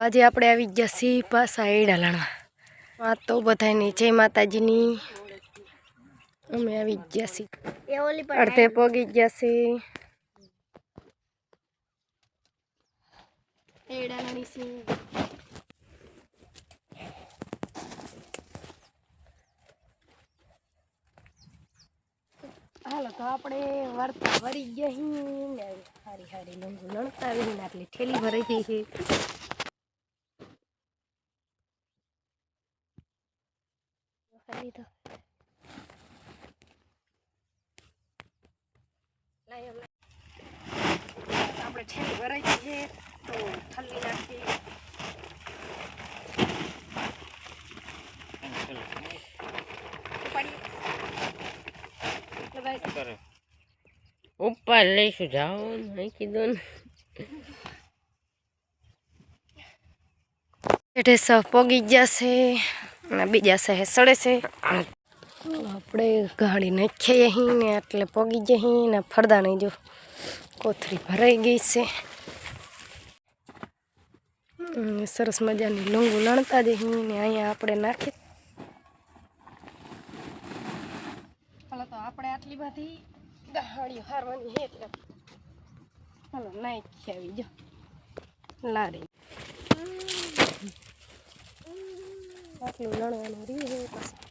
આજે આપણે આવી ગયા છીએ પાસા એડા વાત તો બધાની જય માતાજીની. અમે આવી ગયા છીએ. અડધે પગી ગયા છીએ. હાલો તો આપણે વાર્તા વળી ગયા હારી લંગુ લણતા આવીને આટલી ઠેલી ભરાઈ ગઈ છે ખાલી તો લાય હવે. આપણે ઠેલી ભરાઈ છે તો ઠલ્લી નાખી ઉપર લઈશું જાઓ નહીં કીધું ને. પોગી ગયા છે અને બીજા સહે સડે છે. આપણે ગાડી નાખીએ અહીં ને એટલે પોગી જઈ ને ફરદા નહીં જો. કોથળી ભરાઈ ગઈ છે. સરસ મજાની લૂંગું લણતા જઈ ને અહીંયા આપણે નાખી. હાલો આપણે આટલી બધી હારવાની એટલે હાલો નાખી આવી જો. લારી. આટલું લણવાનું રહ્યું છે પછી.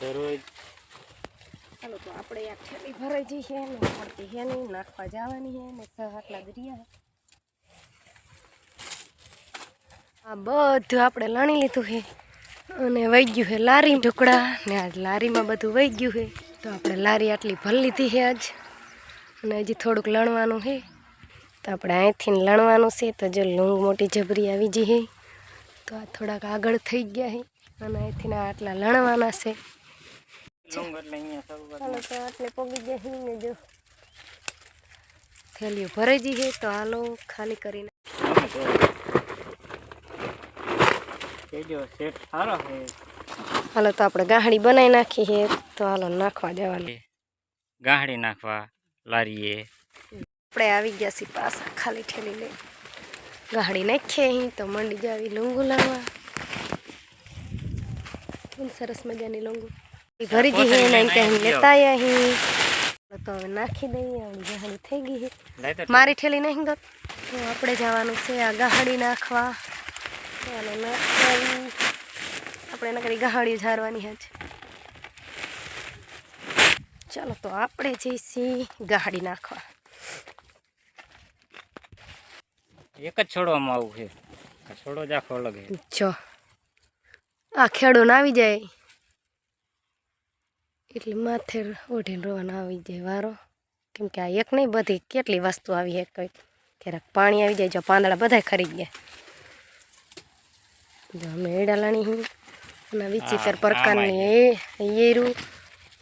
દરરોજ. ચાલો તો આપણે આ થેલી ભરાઈ જઈ છે, ને પડતી છે નહીં, નાખવા જવાની છે ને છ આટલા દરિયા. આ બધું આપણે લણી લીધું છે અને વહી ગયું છે લારી ઢોકળા, ને આજ લારીમાં બધું વહી ગયું છે તો આપણે લારી આટલી ભરી લીધી છે આજ, અને હજી થોડુંક લણવાનું છે તો આપણે અહીંથી લણવાનું છે, તો જો લૂંગ મોટી જબરી આવી જઈ તો આ થોડાક આગળ થઈ ગયા છે અને અહીંથી આટલા લણવાના છે. થેલીઓ ભરાઈ જઈ છે તો હાલો ખાલી કરીને કેજો સેટ સારો છે હાલો તો આપણે ગાહડી બનાવી નાખી છે તો હાલો નાખવા જવાનું ગાહડી નાખવા લારીએ આપણે આવી ગયા છીએ પાછા ખાલી ઠેલી લઈ ગાહડી નાખીએ અહીં તો મંડી જાવી લૂંગુ લાવવા કેમ સરસ મજાની લૂંગુ ઈ ભરી જઈ હે ને કે લેતા અહીં તો હવે નાખી દઈએ આપણી ગાહડી થઈ ગઈ હે મારી ઠેલી નહીં ગત તો આપણે જવાનું છે આ ગાહડી નાખવા. અને નાખવાની. આપણે એના કરી ગાહડી ઝારવાની હે ચાલો તો આપણે જઈશી ગાહડી નાખવા. એક જ છોડવામાં આવું છે. છોડો જ આખો અલગ છે. જો. આ ખેડો ના આવી જાય. એટલે માથે ઓઢીને રોવાનો આવી જાય વારો. કેમ કે આ એક નહીં બધી કેટલી વસ્તુ આવી છે. કંઈક ક્યારેક પાણી આવી જાય જો પાંદડા બધા ખરી ગયા. જો અમે એડા લાણી હું અને વિચિત્ર પ્રકારની એ એરું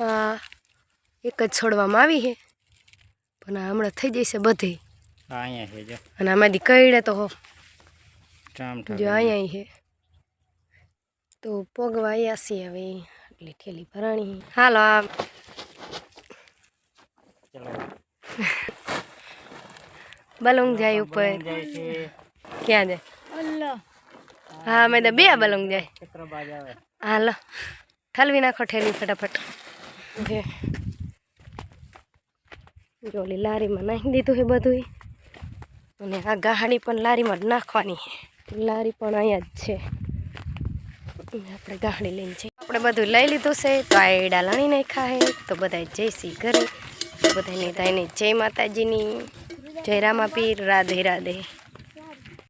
આ એક જ છોડવામાં આવી છે. પણ આ હમણાં થઈ જશે બધી. અને આમાંથી કઈડે તો હો. જો અહીંયા છે. તો પગવા અહીંયા છીએ હવે. એટલી ઠેલી ભરાણી. હાલો આ ચલો બલુંગ જાય ઉપર. ક્યાં જાય? હા મેં તો બે બલુંગ જાય. હાલો. ઠલવી નાખો ઠેલી ફટાફટ. ઓકે. જો ઓલી લારીમાં નાખી દીધું છે બધું અને આ ગાહડી પણ લારીમાં જ નાખવાની લારી પણ અહીંયા જ છે. આપણે ગાહડી લઈને જઈએ. આપણે બધું લઈ લીધું છે તો આ એડા લણી તો બધા જઈશી ઘરે. બધાની તાઈની જય માતાજીની. જય રામાપીર, રાધે રાધે.